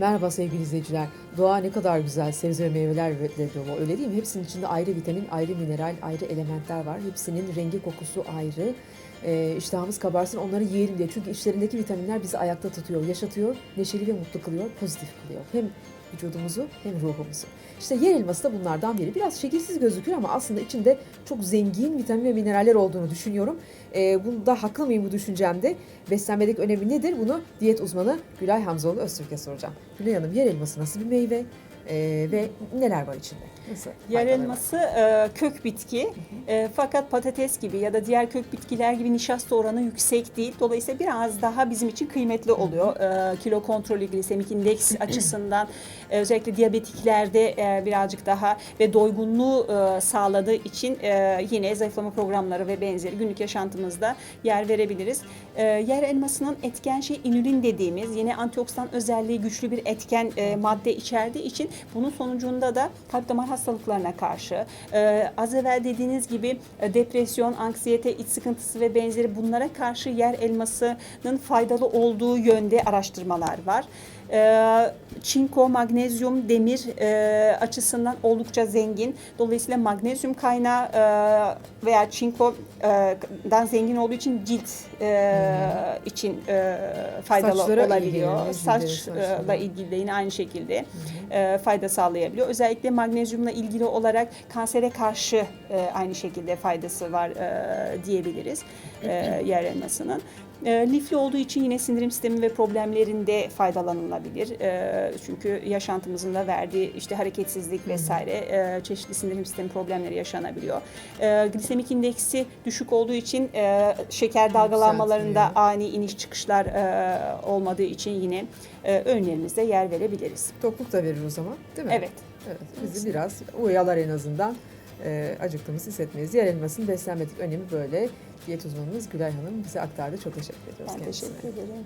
Merhaba sevgili izleyiciler. Doğa ne kadar güzel sebze ve meyvelerle dolu öyle değil mi? Hepsinin içinde ayrı vitamin, ayrı mineral, ayrı elementler var. Hepsinin rengi kokusu ayrı. Ee, iştahımız kabarsın onları yiyelim diye. Çünkü içlerindeki vitaminler bizi ayakta tutuyor, yaşatıyor, neşeli ve mutlu kılıyor, pozitif kılıyor. Hem vücudumuzu hem ruhumuzu. İşte yer elması da bunlardan biri. Biraz şekilsiz gözüküyor ama aslında içinde çok zengin vitamin ve mineraller olduğunu düşünüyorum. Ee, bunda haklı mıyım bu düşüncemde? Beslenmedeki önemi nedir? Bunu diyet uzmanı Gülay Hamzoğlu Öztürk'e soracağım. Gülay Hanım yer elması nasıl bir meyve Ee, ve neler var içinde? Nasıl? Yer faydaları var? elması e, kök bitki E, fakat patates gibi ya da diğer kök bitkiler gibi nişasta oranı yüksek değil. Dolayısıyla biraz daha bizim için kıymetli oluyor. E, kilo kontrolü, glisemik indeks açısından e, özellikle diyabetiklerde e, birazcık daha ve doygunluğu e, sağladığı için e, yine zayıflama programları ve benzeri günlük yaşantımızda yer verebiliriz. E, yer elmasının etken şey inülin dediğimiz yine antioksidan özelliği güçlü bir etken e, madde içerdiği için bunun sonucunda da kalp damar hastalıklarına karşı e, az evvel dediğiniz gibi e, depresyon, anksiyete, iç sıkıntısı ve benzeri bunlara karşı yer elmasının faydalı olduğu yönde araştırmalar var. E, çinko, magnezyum, demir e, açısından oldukça zengin. Dolayısıyla magnezyum kaynağı e, veya çinkodan zengin olduğu için cilt için faydalı Saçlara olabiliyor. ilgili. Saçla ilgili de yine aynı şekilde e, fayda sağlayabiliyor. Özellikle magnezyumla ilgili olarak kansere karşı e, aynı şekilde faydası var e, diyebiliriz e, yer elmasının. E, lifli olduğu için yine sindirim sistemi ve problemlerinde faydalanılabilir. E, çünkü yaşantımızın da verdiği işte hareketsizlik vesaire e, çeşitli sindirim sistemi problemleri yaşanabiliyor. E, glisemik indeksi düşük olduğu için e, şeker dalgalanmalarında ani iniş çıkışlar e, olmadığı için yine e, öğünlerimizde yer verebiliriz. Tokluk da verir o zaman değil mi? Evet. Evet, bizi biraz uyalar en azından. Ee, acıktığımızı hissetmeyiz. Yer elmasının beslenmedik önemi böyle. Diyet uzmanımız Gülay Hanım bize aktardı. Çok teşekkür ediyoruz Ben kendisine. teşekkür ederim.